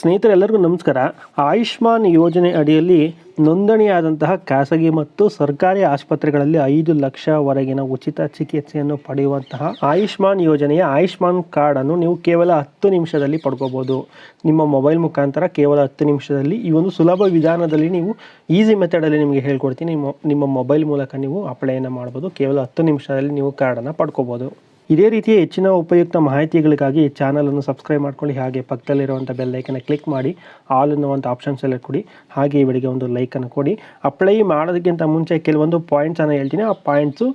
ಸ್ನೇಹಿತರೆಲ್ಲರಿಗೂ ನಮಸ್ಕಾರ. ಆಯುಷ್ಮಾನ್ ಯೋಜನೆ ಅಡಿಯಲ್ಲಿ ನೋಂದಣಿಯಾದಂತಹ ಖಾಸಗಿ ಮತ್ತು ಸರ್ಕಾರಿ ಆಸ್ಪತ್ರೆಗಳಲ್ಲಿ ಐದು ಲಕ್ಷವರೆಗಿನ ಉಚಿತ ಚಿಕಿತ್ಸೆಯನ್ನು ಪಡೆಯುವಂತಹ ಆಯುಷ್ಮಾನ್ ಯೋಜನೆಯ ಆಯುಷ್ಮಾನ್ ಕಾರ್ಡನ್ನು ನೀವು ಕೇವಲ ಹತ್ತು ನಿಮಿಷದಲ್ಲಿ ಪಡ್ಕೋಬೋದು. ನಿಮ್ಮ ಮೊಬೈಲ್ ಮುಖಾಂತರ ಕೇವಲ ಹತ್ತು ನಿಮಿಷದಲ್ಲಿ ಈ ಒಂದು ಸುಲಭ ವಿಧಾನದಲ್ಲಿ ನೀವು ಈಸಿ ಮೆಥಡಲ್ಲಿ ನಿಮಗೆ ಹೇಳ್ಕೊಡ್ತೀನಿ. ನಿಮ್ಮ ನಿಮ್ಮ ಮೊಬೈಲ್ ಮೂಲಕ ನೀವು ಅಪ್ಲೈಯನ್ನು ಮಾಡ್ಬೋದು. ಕೇವಲ ಹತ್ತು ನಿಮಿಷದಲ್ಲಿ ನೀವು ಕಾರ್ಡನ್ನು ಪಡ್ಕೋಬೋದು. ಇದೇ ರೀತಿಯ ಹೆಚ್ಚಿನ ಉಪಯುಕ್ತ ಮಾಹಿತಿಗಳಿಗಾಗಿ ಚಾನಲನ್ನು ಸಬ್ಸ್ಕ್ರೈಬ್ ಮಾಡ್ಕೊಳ್ಳಿ. ಹಾಗೆ ಪಕ್ಕದಲ್ಲಿರುವಂಥ ಬೆಲ್ಲೈಕನ್ನು ಕ್ಲಿಕ್ ಮಾಡಿ ಆಲ್ ಎನ್ನುವಂಥ ಆಪ್ಷನ್ ಸೆಲೆಕ್ಟ್ ಕೊಡಿ. ಹಾಗೆ ಇವರಿಗೆ ಒಂದು ಲೈಕನ್ನು ಕೊಡಿ. ಅಪ್ಲೈ ಮಾಡೋದಕ್ಕಿಂತ ಮುಂಚೆ ಕೆಲವೊಂದು ಪಾಯಿಂಟ್ಸನ್ನು ಹೇಳ್ತೀನಿ. ಆ ಪಾಯಿಂಟ್ಸು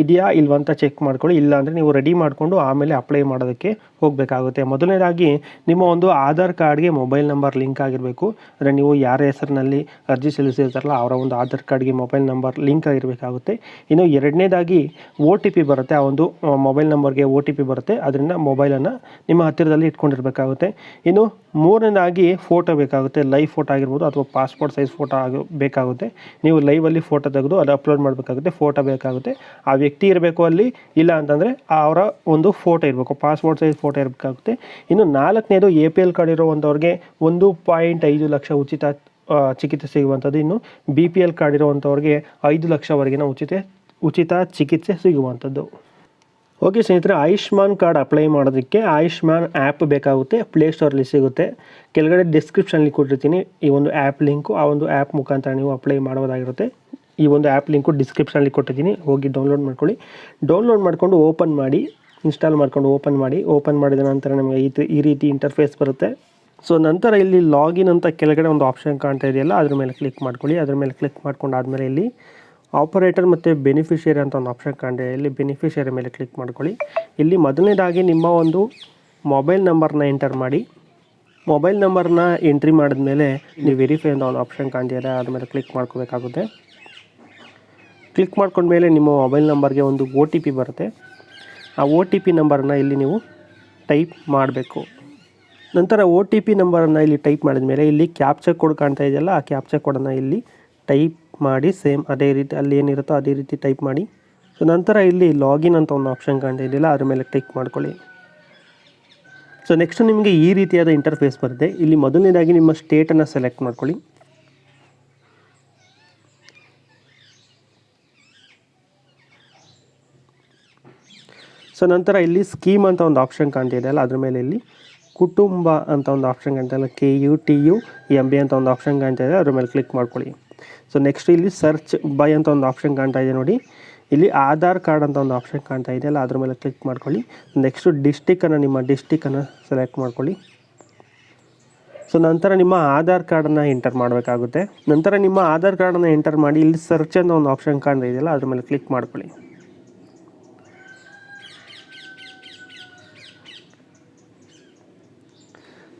ಇದೆಯಾ ಇಲ್ವಾ ಅಂತ ಚೆಕ್ ಮಾಡ್ಕೊಳ್ಳಿ. ಇಲ್ಲ ಅಂದರೆ ನೀವು ರೆಡಿ ಮಾಡಿಕೊಂಡು ಆಮೇಲೆ ಅಪ್ಲೈ ಮಾಡೋದಕ್ಕೆ ಹೋಗಬೇಕಾಗುತ್ತೆ. ಮೊದಲನೇದಾಗಿ ನಿಮ್ಮ ಒಂದು ಆಧಾರ್ ಕಾರ್ಡ್ಗೆ ಮೊಬೈಲ್ ನಂಬರ್ ಲಿಂಕ್ ಆಗಿರಬೇಕು. ಅಂದರೆ ನೀವು ಯಾರ ಹೆಸರಿನಲ್ಲಿ ಅರ್ಜಿ ಸಲ್ಲಿಸಿರ್ತಾರಲ್ಲ, ಅವರ ಒಂದು ಆಧಾರ್ ಕಾರ್ಡ್ಗೆ ಮೊಬೈಲ್ ನಂಬರ್ ಲಿಂಕ್ ಆಗಿರಬೇಕಾಗುತ್ತೆ. ಇನ್ನು ಎರಡನೇದಾಗಿ ಒ ಟಿ ಪಿ ಬರುತ್ತೆ. ಆ ಒಂದು ಮೊಬೈಲ್ ನಂಬರ್ಗೆ ಒ ಟಿ ಪಿ ಬರುತ್ತೆ. ಅದರಿಂದ ಮೊಬೈಲನ್ನು ನಿಮ್ಮ ಹತ್ತಿರದಲ್ಲಿ ಇಟ್ಕೊಂಡಿರಬೇಕಾಗುತ್ತೆ. ಇನ್ನು ಮೂರನೇದಾಗಿ ಫೋಟೋ ಬೇಕಾಗುತ್ತೆ ಲೈವ್ ಫೋಟೋ ಆಗಿರ್ಬೋದು ಅಥವಾ ಪಾಸ್ಪೋರ್ಟ್ ಸೈಜ್ ಫೋಟೋ ಆಗ ಬೇಕಾಗುತ್ತೆ. ನೀವು ಲೈವಲ್ಲಿ ಫೋಟೋ ತೆಗೆದು ಅದು ಅಪ್ಲೋಡ್ ಮಾಡಬೇಕಾಗುತ್ತೆ ಫೋಟೋ ಬೇಕಾಗುತ್ತೆ. ಆ ವ್ಯಕ್ತಿ ಇರಬೇಕು ಅಲ್ಲಿ, ಇಲ್ಲ ಅಂತಂದರೆ ಅವರ ಒಂದು ಫೋಟೋ ಇರಬೇಕು ಪಾಸ್ಪೋರ್ಟ್ ಸೈಜ್ ಫೋಟೋ ಇರಬೇಕಾಗುತ್ತೆ. ಇನ್ನು ನಾಲ್ಕನೇದು ಎ ಪಿ ಎಲ್ ಕಾರ್ಡ್ ಇರುವಂಥವ್ರಿಗೆ ಒಂದು ಪಾಯಿಂಟ್ ಐದು ಲಕ್ಷ ಉಚಿತ ಚಿಕಿತ್ಸೆ ಸಿಗುವಂಥದ್ದು. ಇನ್ನು ಬಿ ಪಿ ಎಲ್ ಕಾರ್ಡ್ ಇರುವಂಥವ್ರಿಗೆ ಐದು ಲಕ್ಷವರೆಗಿನ ಉಚಿತ ಉಚಿತ ಚಿಕಿತ್ಸೆ ಸಿಗುವಂಥದ್ದು. ಓಕೆ ಸ್ನೇಹಿತರೆ, ಆಯುಷ್ಮಾನ್ ಕಾರ್ಡ್ ಅಪ್ಲೈ ಮಾಡೋದಕ್ಕೆ ಆಯುಷ್ಮಾನ್ ಆ್ಯಪ್ ಬೇಕಾಗುತ್ತೆ ಪ್ಲೇಸ್ಟೋರಲ್ಲಿ ಸಿಗುತ್ತೆ. ಕೆಳಗಡೆ ಡಿಸ್ಕ್ರಿಪ್ಷನಲ್ಲಿ ಕೊಟ್ಟಿರ್ತೀನಿ, ಈ ಒಂದು ಆ್ಯಪ್ ಲಿಂಕು, ಆ ಒಂದು ಆ್ಯಪ್ ಮುಖಾಂತರ ನೀವು ಅಪ್ಲೈ ಮಾಡೋದಾಗಿರುತ್ತೆ ಈ ಒಂದು ಆ್ಯಪ್ ಲಿಂಕು ಡಿಸ್ಕ್ರಿಪ್ಷನಲ್ಲಿ ಕೊಟ್ಟಿದ್ದೀನಿ, ಹೋಗಿ ಡೌನ್ಲೋಡ್ ಮಾಡ್ಕೊಳ್ಳಿ. ಡೌನ್ಲೋಡ್ ಮಾಡಿಕೊಂಡು ಓಪನ್ ಮಾಡಿ, ಇನ್ಸ್ಟಾಲ್ ಮಾಡ್ಕೊಂಡು ಓಪನ್ ಮಾಡಿ, ಓಪನ್ ಮಾಡಿದ ನಂತರ ನಮಗೆ ಈ ಈ ರೀತಿ ಇಂಟರ್ಫೇಸ್ ಬರುತ್ತೆ. ಸೊ, ನಂತರ ಇಲ್ಲಿ ಲಾಗಿನ್ ಅಂತ ಕೆಳಗಡೆ ಒಂದು ಆಪ್ಷನ್ ಕಾಣ್ತಾ ಇದೆಯಲ್ಲ, ಅದ್ರ ಮೇಲೆ ಕ್ಲಿಕ್ ಮಾಡ್ಕೊಳ್ಳಿ. ಅದ್ರ ಮೇಲೆ ಕ್ಲಿಕ್ ಮಾಡ್ಕೊಂಡು ಆದಮೇಲೆ ಇಲ್ಲಿ ಆಪರೇಟರ್ ಮತ್ತು ಬೆನಿಫಿಷಿಯರಿ ಅಂತ ಒಂದು ಆಪ್ಷನ್ ಕಂಡೆ ಇಲ್ಲಿ ಬೆನಿಫಿಷಿಯರಿ ಮೇಲೆ ಕ್ಲಿಕ್ ಮಾಡ್ಕೊಳ್ಳಿ. ಇಲ್ಲಿ ಮೊದಲನೇದಾಗಿ ನಿಮ್ಮ ಒಂದು ಮೊಬೈಲ್ ನಂಬರ್ನ ಎಂಟರ್ ಮಾಡಿ. ಮೊಬೈಲ್ ನಂಬರ್ನ ಎಂಟ್ರಿ ಮಾಡಿದ ಮೇಲೆ ನೀವು ವೆರಿಫೈ ಅಂತ ಒಂದು ಆಪ್ಷನ್ ಕಾಣ್ತಿದೆ ಅದ ಮೇಲೆ ಕ್ಲಿಕ್ ಮಾಡ್ಕೋಬೇಕಾಗುತ್ತೆ. ಕ್ಲಿಕ್ ಮಾಡ್ಕೊಂಡ್ಮೇಲೆ ನಿಮ್ಮ ಮೊಬೈಲ್ ನಂಬರ್ಗೆ ಒಂದು ಒ ಟಿ ಪಿ ಬರುತ್ತೆ. ಆ ಒ ಟಿ ಪಿ ನಂಬರನ್ನ ಇಲ್ಲಿ ನೀವು ಟೈಪ್ ಮಾಡಬೇಕು. ನಂತರ ಒ ಟಿ ಪಿ ನಂಬರನ್ನು ಇಲ್ಲಿ ಟೈಪ್ ಮಾಡಿದ ಮೇಲೆ ಇಲ್ಲಿ ಕ್ಯಾಪ್ಚರ್ ಕೋಡ್ ಕಾಣ್ತಾ ಇದೆಯಲ್ಲ, ಆ ಕ್ಯಾಪ್ಚರ್ ಕೋಡನ್ನು ಇಲ್ಲಿ ಟೈಪ್ ಮಾಡಿ, ಸೇಮ್ ಅದೇ ರೀತಿ ಅಲ್ಲಿ ಏನಿರುತ್ತೋ ಅದೇ ರೀತಿ ಟೈಪ್ ಮಾಡಿ. ಸೊ ನಂತರ ಇಲ್ಲಿ ಲಾಗಿನ್ ಅಂತ ಒಂದು ಆಪ್ಷನ್ ಕಾಣ್ತಾ ಇದೆಯಲ್ಲ, ಅದ್ರ ಮೇಲೆ ಕ್ಲಿಕ್ ಮಾಡ್ಕೊಳ್ಳಿ. ಸೊ ನೆಕ್ಸ್ಟ್ ನಿಮಗೆ ಈ ರೀತಿಯಾದ ಇಂಟರ್ಫೇಸ್ ಬರುತ್ತೆ. ಇಲ್ಲಿ ಮೊದಲನೇದಾಗಿ ನಿಮ್ಮ ಸ್ಟೇಟನ್ನು ಸೆಲೆಕ್ಟ್ ಮಾಡ್ಕೊಳ್ಳಿ. ಸೊ ನಂತರ ಇಲ್ಲಿ ಸ್ಕೀಮ್ ಅಂತ ಒಂದು ಆಪ್ಷನ್ ಕಾಣ್ತಾ ಇದೆಯಲ್ಲ, ಅದ್ರ ಮೇಲೆ ಇಲ್ಲಿ ಕುಟುಂಬ ಅಂತ ಒಂದು ಆಪ್ಷನ್ ಕಾಣ್ತಾ ಇಲ್ಲ K U T U M B ಅಂತ ಒಂದು ಆಪ್ಷನ್ ಕಾಣ್ತಾ ಇದೆ ಅದ್ರ ಮೇಲೆ ಕ್ಲಿಕ್ ಮಾಡ್ಕೊಳ್ಳಿ. ಸೊ ನೆಕ್ಸ್ಟ್ ಇಲ್ಲಿ ಸರ್ಚ್ ಬೈ ಅಂತ ಒಂದು ಆಪ್ಷನ್ ಕಾಣ್ತಾ ಇದೆ ನೋಡಿ. ಇಲ್ಲಿ ಆಧಾರ್ ಕಾರ್ಡ್ ಅಂತ ಒಂದು ಆಪ್ಷನ್ ಕಾಣ್ತಾ ಇದೆ. ಅಲ್ಲ, ಅದ್ರ ಮೇಲೆ ಕ್ಲಿಕ್ ಮಾಡ್ಕೊಳ್ಳಿ. ನೆಕ್ಸ್ಟು ಡಿಸ್ಟಿಕ್ಕನ್ನು ನಿಮ್ಮ ಡಿಸ್ಟಿಕ್ಕನ್ನು ಸೆಲೆಕ್ಟ್ ಮಾಡ್ಕೊಳ್ಳಿ. ಸೊ ನಂತರ ನಿಮ್ಮ ಆಧಾರ್ ಕಾರ್ಡನ್ನು ಎಂಟರ್ ಮಾಡಬೇಕಾಗುತ್ತೆ. ನಂತರ ನಿಮ್ಮ ಆಧಾರ್ ಕಾರ್ಡನ್ನು ಎಂಟರ್ ಮಾಡಿ ಇಲ್ಲಿ ಸರ್ಚ್ ಅಂತ ಒಂದು ಆಪ್ಷನ್ ಕಾಣ್ತಾ ಇದೆಯಲ್ಲ, ಅದ್ರ ಮೇಲೆ ಕ್ಲಿಕ್ ಮಾಡ್ಕೊಳ್ಳಿ.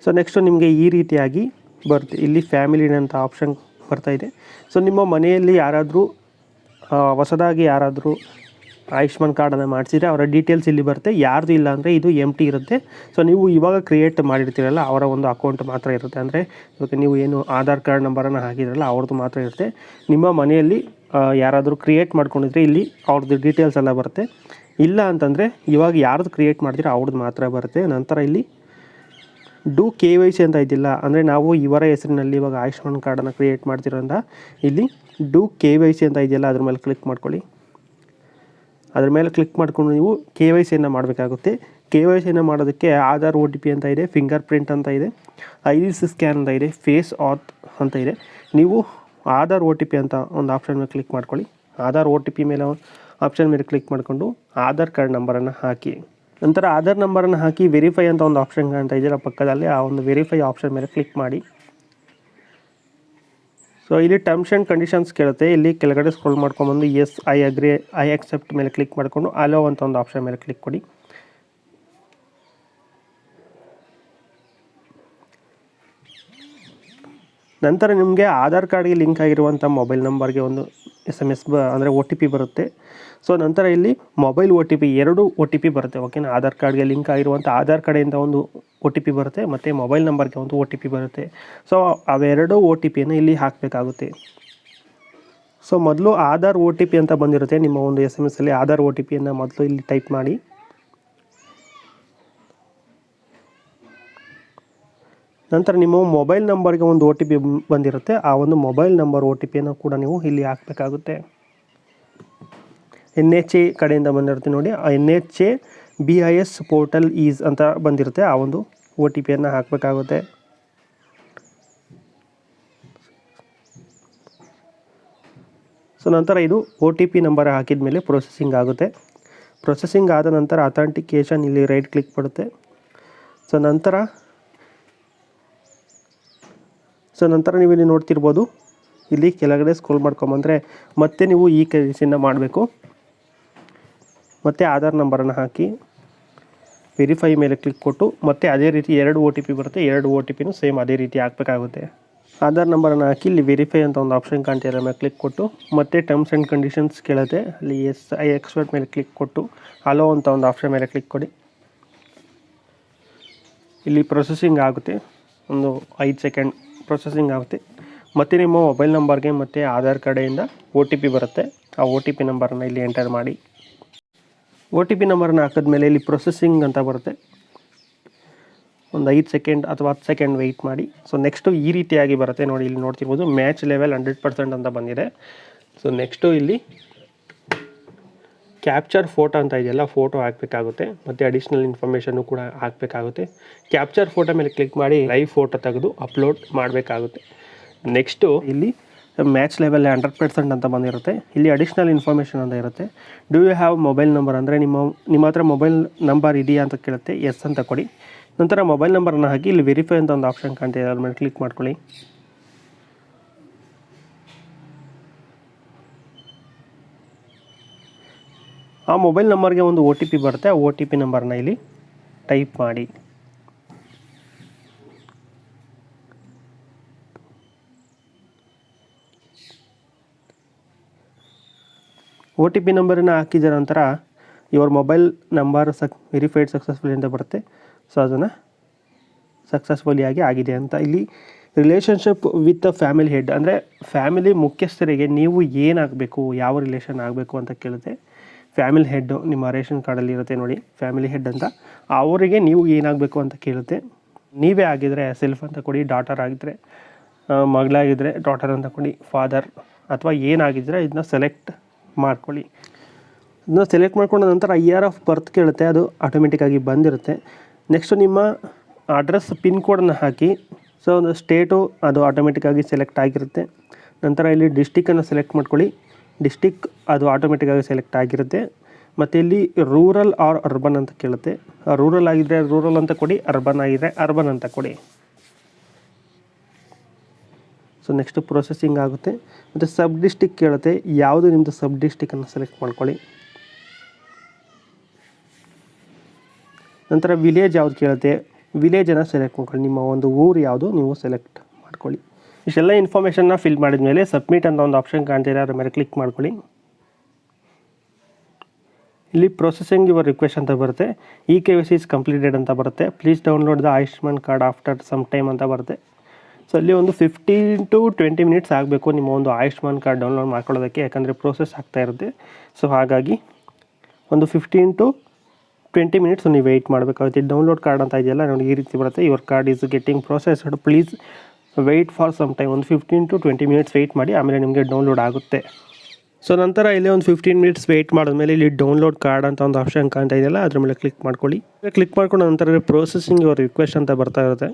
ಸೊ ನೆಕ್ಸ್ಟು ನಿಮಗೆ ಈ ರೀತಿಯಾಗಿ ಬರುತ್ತೆ. ಇಲ್ಲಿ ಫ್ಯಾಮಿಲಿ ಅಂತ ಆಪ್ಷನ್ ಬರ್ತಾ ಇದೆ. ಸೊ ನಿಮ್ಮ ಮನೆಯಲ್ಲಿ ಯಾರಾದರೂ ಹೊಸದಾಗಿ ಯಾರಾದರೂ ಆಯುಷ್ಮಾನ್ ಕಾರ್ಡನ್ನು ಮಾಡಿಸಿದರೆ ಅವರ ಡೀಟೇಲ್ಸ್ ಇಲ್ಲಿ ಬರುತ್ತೆ. ಯಾರ್ದು ಇಲ್ಲ ಅಂದರೆ ಇದು ಎಂ ಟಿ ಇರುತ್ತೆ. ಸೊ ನೀವು ಇವಾಗ ಕ್ರಿಯೇಟ್ ಮಾಡಿರ್ತೀರಲ್ಲ, ಅವರ ಒಂದು ಅಕೌಂಟ್ ಮಾತ್ರ ಇರುತ್ತೆ. ಅಂದರೆ, ಇವಾಗ ನೀವು ಏನು ಆಧಾರ್ ಕಾರ್ಡ್ ನಂಬರನ್ನು ಹಾಕಿದ್ರಲ್ಲ, ಅವ್ರದ್ದು ಮಾತ್ರ ಇರುತ್ತೆ. ನಿಮ್ಮ ಮನೆಯಲ್ಲಿ ಯಾರಾದರೂ ಕ್ರಿಯೇಟ್ ಮಾಡ್ಕೊಂಡಿದ್ರೆ ಇಲ್ಲಿ ಅವ್ರದ್ದು ಡೀಟೇಲ್ಸ್ ಎಲ್ಲ ಬರುತ್ತೆ. ಇಲ್ಲ ಅಂತಂದರೆ, ಇವಾಗ ಯಾರ್ದು ಕ್ರಿಯೇಟ್ ಮಾಡಿದ್ರೆ ಅವ್ರದ್ದು ಮಾತ್ರ ಬರುತ್ತೆ. ನಂತರ ಇಲ್ಲಿ ಡು ಕೆ ವೈ ಸಿ ಅಂತ ಇದ್ದಿಲ್ಲ. ಅಂದರೆ ನಾವು ಇವರ ಹೆಸರಿನಲ್ಲಿ ಇವಾಗ ಆಯುಷ್ಮಾನ್ ಕಾರ್ಡನ್ನು ಕ್ರಿಯೇಟ್ ಮಾಡ್ತಿರೋದ್ರಿಂದ ಇಲ್ಲಿ ಡೂ ಕೆ ವೈ ಸಿ ಅಂತ ಇದೆಯಲ್ಲ, ಅದ್ರ ಮೇಲೆ ಕ್ಲಿಕ್ ಮಾಡ್ಕೊಳ್ಳಿ. ಅದ್ರ ಮೇಲೆ ಕ್ಲಿಕ್ ಮಾಡಿಕೊಂಡು ನೀವು ಕೆ ವೈ ಸಿಯನ್ನು ಮಾಡಬೇಕಾಗುತ್ತೆ. ಕೆ ವೈ ಸಿಯನ್ನು ಮಾಡೋದಕ್ಕೆ ಆಧಾರ್ ಒ ಟಿ ಪಿ ಅಂತ ಇದೆ ಫಿಂಗರ್ ಪ್ರಿಂಟ್ ಅಂತ ಇದೆ ಐರಿಸ್ ಸ್ಕ್ಯಾನ್ ಅಂತ ಇದೆ ಫೇಸ್ ಆತ್ ಅಂತ ಇದೆ. ನೀವು ಆಧಾರ್ ಒ ಟಿ ಪಿ ಅಂತ ಒಂದು ಆಪ್ಷನ್ ಮೇಲೆ ಕ್ಲಿಕ್ ಮಾಡ್ಕೊಳ್ಳಿ. ಆಧಾರ್ ಒ ಟಿ ಪಿ ಮೇಲೆ ಆಪ್ಷನ್ ಮೇಲೆ ಕ್ಲಿಕ್ ಮಾಡಿಕೊಂಡು ಆಧಾರ್ ಕಾರ್ಡ್ ನಂಬರನ್ನು ಹಾಕಿ. ನಂತರ ಆಧಾರ್ ನಂಬರನ್ನು ಹಾಕಿ ವೆರಿಫೈ ಅಂತ ಒಂದು ಆಪ್ಷನ್ ಕಾಣ್ತಾ ಇದ್ದೀರಾ ಪಕ್ಕದಲ್ಲಿ ಆ ಒಂದು ವೆರಿಫೈ ಆಪ್ಷನ್ ಮೇಲೆ ಕ್ಲಿಕ್ ಮಾಡಿ. ಸೊ ಇಲ್ಲಿ ಟರ್ಮ್ಸ್ ಆ್ಯಂಡ್ ಕಂಡೀಷನ್ಸ್ ಕೇಳುತ್ತೆ. ಇಲ್ಲಿ ಕೆಳಗಡೆ scroll ಮಾಡ್ಕೊಂಬಂದು yes I agree I accept ಮೇಲೆ ಕ್ಲಿಕ್ ಮಾಡಿಕೊಂಡು ಅಲೋ ಅಂತ ಒಂದು ಆಪ್ಷನ್ ಮೇಲೆ ಕ್ಲಿಕ್ ಕೊಡಿ. ನಂತರ ನಿಮಗೆ ಆಧಾರ್ ಕಾರ್ಡ್ಗೆ ಲಿಂಕ್ ಆಗಿರುವಂಥ ಮೊಬೈಲ್ ನಂಬರ್ಗೆ ಒಂದು ಎಸ್ ಎಂ ಎಸ್ ಬ ಅಂದರೆ ಒ ಟಿ ಪಿ ಬರುತ್ತೆ. ಸೊ ನಂತರ ಇಲ್ಲಿ ಮೊಬೈಲ್ ಒ ಟಿ ಪಿ ಎರಡು ಒ ಟಿ ಪಿ ಬರುತ್ತೆ. ಓಕೆನಾ ಆಧಾರ್ ಕಾರ್ಡ್ಗೆ ಲಿಂಕ್ ಆಗಿರುವಂಥ ಆಧಾರ್ ಕಡೆಯಿಂದ ಒಂದು ಒ ಟಿ ಪಿ ಬರುತ್ತೆ, ಮತ್ತು ಮೊಬೈಲ್ ನಂಬರ್ಗೆ ಒಂದು ಒ ಟಿ ಪಿ ಬರುತ್ತೆ. ಸೊ ಅವೆರಡೂ ಒ ಟಿ ಪಿಯನ್ನು ಇಲ್ಲಿ ಹಾಕಬೇಕಾಗುತ್ತೆ. ಸೊ ಮೊದಲು ಆಧಾರ್ ಒ ಟಿ ಪಿ ಅಂತ ಬಂದಿರುತ್ತೆ. ನಿಮ್ಮ ಒಂದು ಎಸ್ ಎಂ ಎಸ್ಸಲ್ಲಿ ಆಧಾರ್ ಒ ಟಿ ಪಿಯನ್ನು ಮೊದಲು ಇಲ್ಲಿ ಟೈಪ್ ಮಾಡಿ. ನಂತರ ನಿಮ್ಮ ಮೊಬೈಲ್ ನಂಬರ್ಗೆ ಒಂದು ಒ ಟಿ ಪಿ ಬಂದಿರುತ್ತೆ. ಆ ಒಂದು ಮೊಬೈಲ್ ನಂಬರ್ ಒ ಟಿ ಪಿಯನ್ನು ಕೂಡ ನೀವು ಇಲ್ಲಿ ಹಾಕಬೇಕಾಗುತ್ತೆ. ಎನ್ ಎಚ್ ಎ ಕಡೆಯಿಂದ ಬಂದಿರುತ್ತೆ ನೋಡಿ. ಆ N H A B I S portal is ಅಂತ ಬಂದಿರುತ್ತೆ. ಆ ಒಂದು ಒ ಟಿ ಪಿಯನ್ನು ಹಾಕಬೇಕಾಗುತ್ತೆ. ಸೊ, ನಂತರ ಇದು ಒ ಟಿ ಪಿ ನಂಬರ್ ಹಾಕಿದ ಮೇಲೆ ಪ್ರೊಸೆಸಿಂಗ್ ಆಗುತ್ತೆ. ಪ್ರೊಸೆಸಿಂಗ್ ಆದ ನಂತರ ಅಥೆಂಟಿಕೇಷನ್ ಇಲ್ಲಿ ರೈಟ್ ಕ್ಲಿಕ್ ಪಡುತ್ತೆ ಸೊ, ನಂತರ ಸೊ, ನಂತರ ನೀವು ಇಲ್ಲಿ ನೋಡ್ತಿರ್ಬೋದು. ಇಲ್ಲಿ ಕೆಳಗಡೆ ಸ್ಕ್ರೋಲ್ ಮಾಡ್ಕೊಂಬಂದರೆ ಮತ್ತೆ ನೀವು ಈ ಕೆಸಿನ ಮಾಡಬೇಕು. ಮತ್ತು ಆಧಾರ್ ನಂಬರನ್ನು ಹಾಕಿ ವೆರಿಫೈ ಮೇಲೆ ಕ್ಲಿಕ್ ಕೊಟ್ಟು ಮತ್ತೆ ಅದೇ ರೀತಿ ಎರಡು ಒ ಬರುತ್ತೆ, ಎರಡು ಒ ಟಿ ಪಿನೂ ಸೇಮ್ ಅದೇ ರೀತಿ ಹಾಕಬೇಕಾಗುತ್ತೆ. ಆಧಾರ್ ನಂಬರನ್ನು ಹಾಕಿ ಇಲ್ಲಿ ವೆರಿಫೈ ಅಂತ ಒಂದು ಆಪ್ಷನ್ ಕಾಣ್ತಿದೆ ಮೇಲೆ ಕ್ಲಿಕ್ ಕೊಟ್ಟು ಮತ್ತೆ ಟರ್ಮ್ಸ್ ಆ್ಯಂಡ್ ಕಂಡೀಷನ್ಸ್ ಕೇಳುತ್ತೆ. ಅಲ್ಲಿ ಎಸ್ ಐ ಎಕ್ಸ್ಪರ್ಟ್ ಮೇಲೆ ಕ್ಲಿಕ್ ಕೊಟ್ಟು ಅಲೋ ಅಂತ ಒಂದು ಆಪ್ಷನ್ ಮೇಲೆ ಕ್ಲಿಕ್ ಕೊಡಿ. ಇಲ್ಲಿ ಪ್ರೊಸೆಸಿಂಗ್ ಆಗುತ್ತೆ, ಒಂದು ಐದು ಸೆಕೆಂಡ್ ಪ್ರೊಸೆಸಿಂಗ್ ಆಗುತ್ತೆ. ಮತ್ತು ನಿಮ್ಮ ಮೊಬೈಲ್ ನಂಬರ್ಗೆ ಮತ್ತು ಆಧಾರ್ ಕಡೆಯಿಂದ ಒ ಟಿ ಪಿ ಬರುತ್ತೆ. ಆ ಒ ಟಿ ಪಿ ನಂಬರನ್ನು ಇಲ್ಲಿ ಎಂಟರ್ ಮಾಡಿ. ಒ ಟಿ ಪಿ ನಂಬರನ್ನು ಹಾಕಿದ್ಮೇಲೆ ಇಲ್ಲಿ ಪ್ರೊಸೆಸಿಂಗ್ ಅಂತ ಬರುತ್ತೆ. ಒಂದು ಐದು ಸೆಕೆಂಡ್ ಅಥವಾ ಹತ್ತು ಸೆಕೆಂಡ್ ವೆಯ್ಟ್ ಮಾಡಿ. ಸೊ ನೆಕ್ಸ್ಟು ಈ ರೀತಿಯಾಗಿ ಬರುತ್ತೆ ನೋಡಿ, ಇಲ್ಲಿ ನೋಡ್ತಿರ್ಬೋದು. ಮ್ಯಾಚ್ ಲೆವೆಲ್ ಹಂಡ್ರೆಡ್ ಪರ್ಸೆಂಟ್ ಅಂತ ಬಂದಿದೆ. ಸೊ ನೆಕ್ಸ್ಟು ಇಲ್ಲಿ ಕ್ಯಾಪ್ಚರ್ ಫೋಟೋ ಅಂತ ಇದೆಯಲ್ಲ ಫೋಟೋ ಹಾಕಬೇಕಾಗುತ್ತೆ. ಮತ್ತು ಅಡಿಷ್ನಲ್ ಇನ್ಫಾರ್ಮೇಷನ್ನು ಕೂಡ ಹಾಕಬೇಕಾಗುತ್ತೆ. ಕ್ಯಾಪ್ಚರ್ ಫೋಟೋ ಮೇಲೆ ಕ್ಲಿಕ್ ಮಾಡಿ ಲೈವ್ ಫೋಟೋ ತೆಗೆದು ಅಪ್ಲೋಡ್ ಮಾಡಬೇಕಾಗುತ್ತೆ. ನೆಕ್ಸ್ಟು ಇಲ್ಲಿ ಮ್ಯಾಚ್ ಲೆವೆಲ್ ಹಂಡ್ರೆಡ್ ಪರ್ಸೆಂಟ್ ಅಂತ ಬಂದಿರುತ್ತೆ. ಇಲ್ಲಿ ಅಡಿಷ್ನಲ್ ಇನ್ಫಾರ್ಮೇಷನ್ ಅಂತ ಇರುತ್ತೆ. Do you have mobile number ಅಂದರೆ ನಿಮ್ಮ ನಿಮ್ಮ ಹತ್ರ ಮೊಬೈಲ್ ನಂಬರ್ ಇದೆಯಾ ಅಂತ ಕೇಳುತ್ತೆ. ಎಸ್ ಅಂತ ಕೊಡಿ. ನಂತರ ಮೊಬೈಲ್ ನಂಬರನ್ನು ಹಾಕಿ ಇಲ್ಲಿ ವೆರಿಫೈ ಅಂತ ಒಂದು ಆಪ್ಷನ್ ಕಾಣ್ತಿದೆ ಅದ್ರ ಮೇಲೆ ಕ್ಲಿಕ್ ಮಾಡ್ಕೊಳ್ಳಿ. ಆ ಮೊಬೈಲ್ ನಂಬರ್ಗೆ ಒಂದು ಒ ಟಿ ಪಿ ಬರುತ್ತೆ. ಆ ಒ ಟಿ ಪಿ ನಂಬರ್ನ ಇಲ್ಲಿ ಟೈಪ್ ಮಾಡಿ. ಒ ಟಿ ಪಿ ನಂಬರನ್ನು ಹಾಕಿದ ನಂತರ ಯುವರ್ ಮೊಬೈಲ್ ನಂಬರ್ ಸಕ್ ವೆರಿಫೈಡ್ ಸಕ್ಸಸ್ಫುಲಿ ಅಂತ ಬರುತ್ತೆ. ಸೊ ಅದನ್ನು ಸಕ್ಸಸ್ಫುಲಿಯಾಗಿ ಆಗಿದೆ ಅಂತ ಇಲ್ಲಿ ರಿಲೇಷನ್ಶಿಪ್ ವಿತ್ ಫ್ಯಾಮಿಲಿ ಹೆಡ್ ಅಂದರೆ ಫ್ಯಾಮಿಲಿ ಮುಖ್ಯಸ್ಥರಿಗೆ ನೀವು ಏನಾಗಬೇಕು ಯಾವ ರಿಲೇಷನ್ ಆಗಬೇಕು ಅಂತ ಕೇಳುತ್ತೆ. ಫ್ಯಾಮಿಲಿ ಹೆಡ್ಡು ನಿಮ್ಮ ರೇಷನ್ ಕಾರ್ಡಲ್ಲಿ ಇರುತ್ತೆ ನೋಡಿ ಫ್ಯಾಮಿಲಿ ಹೆಡ್ ಅಂತ. ಅವರಿಗೆ ನೀವು ಏನಾಗಬೇಕು ಅಂತ ಕೇಳುತ್ತೆ. ನೀವೇ ಆಗಿದ್ರೆ ಸೆಲ್ಫ್ ಅಂತ ಕೊಡಿ ಡಾಟರ್ ಆಗಿದ್ದರೆ ಮಗಳಾಗಿದ್ದರೆ ಡಾಟರ್ ಅಂತ ಕೊಡಿ ಫಾದರ್ ಅಥವಾ ಏನಾಗಿದ್ದರೆ ಇದನ್ನ ಸೆಲೆಕ್ಟ್ ಮಾಡ್ಕೊಳ್ಳಿ. ಅದನ್ನ ಸೆಲೆಕ್ಟ್ ಮಾಡ್ಕೊಂಡ ನಂತರ ಇಯರ್ ಆಫ್ ಬರ್ತ್ ಕೇಳುತ್ತೆ, ಅದು ಆಟೋಮೆಟಿಕ್ಕಾಗಿ ಬಂದಿರುತ್ತೆ. ನೆಕ್ಸ್ಟು ನಿಮ್ಮ ಅಡ್ರೆಸ್ ಪಿನ್ ಕೋಡನ್ನು ಹಾಕಿ ಸೊ ಒಂದು ಸ್ಟೇಟು ಅದು ಆಟೋಮೆಟಿಕ್ಕಾಗಿ ಸೆಲೆಕ್ಟ್ ಆಗಿರುತ್ತೆ. ನಂತರ ಇಲ್ಲಿ ಡಿಸ್ಟಿಕ್ಕನ್ನು ಸೆಲೆಕ್ಟ್ ಮಾಡ್ಕೊಳ್ಳಿ. ಡಿಸ್ಟಿಕ್ ಅದು ಆಟೋಮೆಟಿಕ್ಕಾಗಿ ಸೆಲೆಕ್ಟ್ ಆಗಿರುತ್ತೆ. ಮತ್ತು ಇಲ್ಲಿ ರೂರಲ್ ಆರ್ ಅರ್ಬನ್ ಅಂತ ಕೇಳುತ್ತೆ. ರೂರಲ್ ಆಗಿದ್ದರೆ ರೂರಲ್ ಅಂತ ಕೊಡಿ ಅರ್ಬನ್ ಆಗಿದ್ದರೆ ಅರ್ಬನ್ ಅಂತ ಕೊಡಿ. ಸೊ ನೆಕ್ಸ್ಟ್ ಪ್ರೊಸೆಸಿಂಗ್ ಆಗುತ್ತೆ. ಮತ್ತು ಸಬ್ ಡಿಸ್ಟಿಕ್ ಕೇಳುತ್ತೆ. ಯಾವುದು ನಿಮ್ಮದು ಸಬ್ ಡಿಸ್ಟಿಕನ್ನು ಸೆಲೆಕ್ಟ್ ಮಾಡ್ಕೊಳ್ಳಿ. ನಂತರ ವಿಲೇಜ್ ಯಾವ್ದು ಕೇಳುತ್ತೆ. ವಿಲೇಜನ್ನು ಸೆಲೆಕ್ಟ್ ಮಾಡ್ಕೊಳ್ಳಿ. ನಿಮ್ಮ ಒಂದು ಊರು ಯಾವುದು ನೀವು ಸೆಲೆಕ್ಟ್ ಮಾಡ್ಕೊಳ್ಳಿ. ಇಷ್ಟೆಲ್ಲ ಇನ್ಫಾರ್ಮೇಷನ್ನ ಫಿಲ್ ಮಾಡಿದ ಮೇಲೆ ಸಬ್ಮಿಟ್ ಅಂತ ಒಂದು ಆಪ್ಷನ್ ಕಾಣ್ತಿದೆ ಅದ್ರ ಮೇಲೆ ಕ್ಲಿಕ್ ಮಾಡ್ಕೊಳ್ಳಿ. ಇಲ್ಲಿ ಪ್ರೊಸೆಸಿಂಗ್ ಯುವರ್ ರಿಕ್ವೆಸ್ಟ್ ಅಂತ ಬರುತ್ತೆ. E K Y C is completed ಅಂತ ಬರುತ್ತೆ. Please download the Ayushman card after some time ಅಂತ ಬರುತ್ತೆ. ಸೊ ಅಲ್ಲಿ ಒಂದು ಫಿಫ್ಟೀನ್ ಟು ಟ್ವೆಂಟಿ ಮಿನಿಟ್ಸ್ ಆಗಬೇಕು ನಿಮ್ಮ ಒಂದು ಆಯುಷ್ಮಾನ್ ಕಾರ್ಡ್ ಡೌನ್ಲೋಡ್ ಮಾಡ್ಕೊಳ್ಳೋದಕ್ಕೆ, ಯಾಕಂದರೆ ಪ್ರೋಸೆಸ್ ಆಗ್ತಾ ಇರುತ್ತೆ. ಸೊ ಹಾಗಾಗಿ ಒಂದು ಫಿಫ್ಟೀನ್ ಟು ಟ್ವೆಂಟಿ ಮಿನಿಟ್ಸ್ ನೀವು ವೆಯ್ಟ್ ಮಾಡಬೇಕಾಗುತ್ತೆ. ಡೌನ್ಲೋಡ್ ಕಾರ್ಡ್ ಅಂತ ಇದೆಯಲ್ಲ, ನೋಡಿ ಈ ರೀತಿ ಬರುತ್ತೆ. Your card is getting processed please wait for some time ಒಂದು fifteen to twenty minutes wait ಮಾಡಿ, ಆಮೇಲೆ ನಿಮಗೆ ಡೌನ್ಲೋಡ್ ಆಗುತ್ತೆ. ಸೊ ನಂತರ ಇಲ್ಲಿ ಒಂದು ಫಿಫ್ಟೀನ್ ಮಿನಿಟ್ಸ್ ವೆಯ್ಟ್ ಮಾಡಿದ್ಮೇಲೆ ಇಲ್ಲಿ ಡೌನ್ಲೋಡ್ ಕಾರ್ಡ್ ಅಂತ ಒಂದು ಆಪ್ಷನ್ ಕಾಣ್ತಾ ಇದೆಯಲ್ಲ, ಅದ್ರ ಮೇಲೆ ಕ್ಲಿಕ್ ಮಾಡ್ಕೊಳ್ಳಿ. ಕ್ಲಿಕ್ ಮಾಡ್ಕೊಂಡು ನಂತರ ಪ್ರೊಸೆಸಿಂಗ್ ಯುವರ್ ರಿಕ್ವೆಸ್ಟ್ ಅಂತ ಬರ್ತಾ ಇರುತ್ತೆ.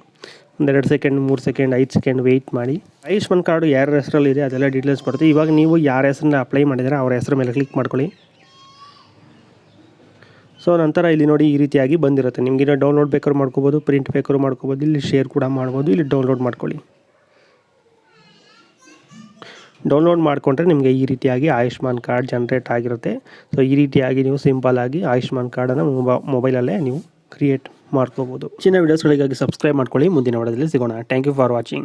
ಒಂದೆರಡು ಸೆಕೆಂಡ್, ಮೂರು ಸೆಕೆಂಡ್, ಐದು ಸೆಕೆಂಡ್ ವೆಯ್ಟ್ ಮಾಡಿ. ಆಯುಷ್ಮಾನ್ ಕಾರ್ಡು ಯಾರ ಹೆಸರಲ್ಲಿ ಇದೆ ಅದೆಲ್ಲ ಡೀಟೇಲ್ಸ್ ಬರುತ್ತೆ ಇವಾಗ ನೀವು ಯಾರ ಹೆಸರನ್ನ ಅಪ್ಲೈ ಮಾಡಿದರೆ ಅವರ ಹೆಸರ ಮೇಲೆ ಕ್ಲಿಕ್ ಮಾಡ್ಕೊಳ್ಳಿ. ಸೊ ನಂತರ ಇಲ್ಲಿ ನೋಡಿ ಈ ರೀತಿಯಾಗಿ ಬಂದಿರುತ್ತೆ. ನಿಮಗೆ ಡೌನ್ಲೋಡ್ ಬೇಕಾದ್ರೂ ಮಾಡ್ಕೋಬೋದು ಪ್ರಿಂಟ್ ಬೇಕಾದ್ರು ಮಾಡ್ಕೋಬೋದು, ಇಲ್ಲಿ ಶೇರ್ ಕೂಡ ಮಾಡ್ಬೋದು, ಇಲ್ಲಿ ಡೌನ್ಲೋಡ್ ಮಾಡ್ಕೊಳ್ಳಿ. ಡೌನ್ಲೋಡ್ ಮಾಡಿಕೊಂಡ್ರೆ ನಿಮಗೆ ಈ ರೀತಿಯಾಗಿ ಆಯುಷ್ಮಾನ್ ಕಾರ್ಡ್ ಜನ್ರೇಟ್ ಆಗಿರುತ್ತೆ. ಸೊ ಈ ರೀತಿಯಾಗಿ ನೀವು ಸಿಂಪಲ್ ಆಗಿ ಆಯುಷ್ಮಾನ್ ಕಾರ್ಡನ್ನು ಮೊಬೈಲಲ್ಲೇ ನೀವು ಕ್ರಿಯೇಟ್ ಮಾಡ್ಕೋಬೋದು. ಹೆಚ್ಚಿನ ವೀಡಿಯೋಸ್ಗಳಿಗಾಗಿ ಸಬ್ಸ್ಕ್ರೈಬ್ ಮಾಡ್ಕೊಳ್ಳಿ. ಮುಂದಿನ ವಿಡಿಯೋದಲ್ಲಿ ಸಿಗೋಣ. Thank you for watching